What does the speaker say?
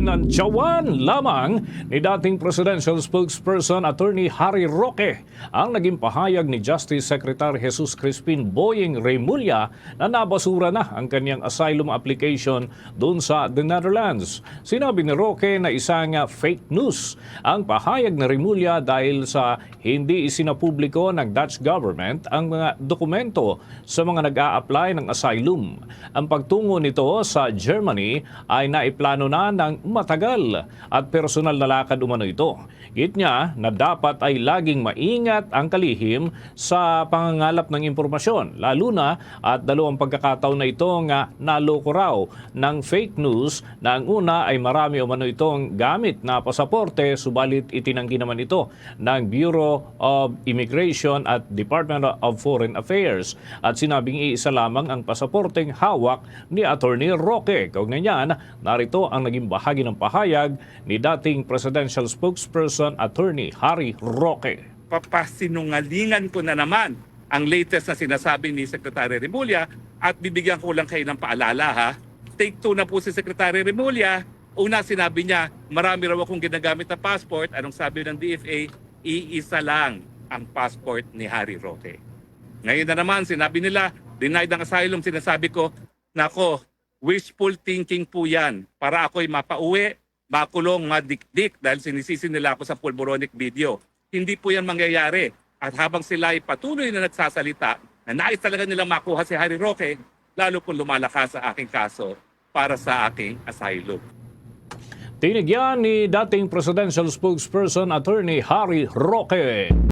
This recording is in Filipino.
Inantyawan lamang ni dating presidential spokesperson Attorney Harry Roque ang naging pahayag ni Justice Secretary Jesus Crispin Boying Remulla na nabasura na ang kanyang asylum application doon sa the Netherlands. Sinabi ni Roque na isang fake news ang pahayag ni Remulla dahil sa hindi isinapubliko ng Dutch government ang mga dokumento sa mga nag a apply ng asylum. Ang pagtungo nito sa Germany ay naiplano na ng matagal at personal na lakad umano ito. Git niya na dapat ay laging maingat ang kalihim sa pangangalap ng impormasyon, lalo na at dalawang pagkakataon na ito nga naloko raw ng fake news na ang una ay marami umano itong gamit na pasaporte subalit itinanggi naman ito ng Bureau of Immigration at Department of Foreign Affairs at sinabing iisa lamang ang pasaporteng hawak ni Attorney Roque. Kaugnay niyan, narito ang naging bahagi ng pahayag ni dating presidential spokesperson Attorney Harry Roque. papasinungalingan ko na naman ang latest na sinasabi ni Secretary Remulla at bibigyan ko lang kayo ng paalala ha. Take two na po si Secretary Remulla. Una sinabi niya, marami raw akong ginagamit na passport. Anong sabi ng DFA? Iisa lang ang passport ni Harry Roque. Ngayon na naman, sinabi nila, denied ang asylum. Sinasabi ko, nako, wishful thinking po yan. Para ako'y mapauwi, makulong, madikdik dahil sinisisi nila ako sa pulboronic video. Hindi po yan mangyayari. At habang sila ay patuloy na nagsasalita, na nais talaga nilang makuha si Harry Roque, lalo kung lumalakas sa aking kaso para sa aking asylum. Tinigyan ni dating presidential spokesperson Attorney Harry Roque.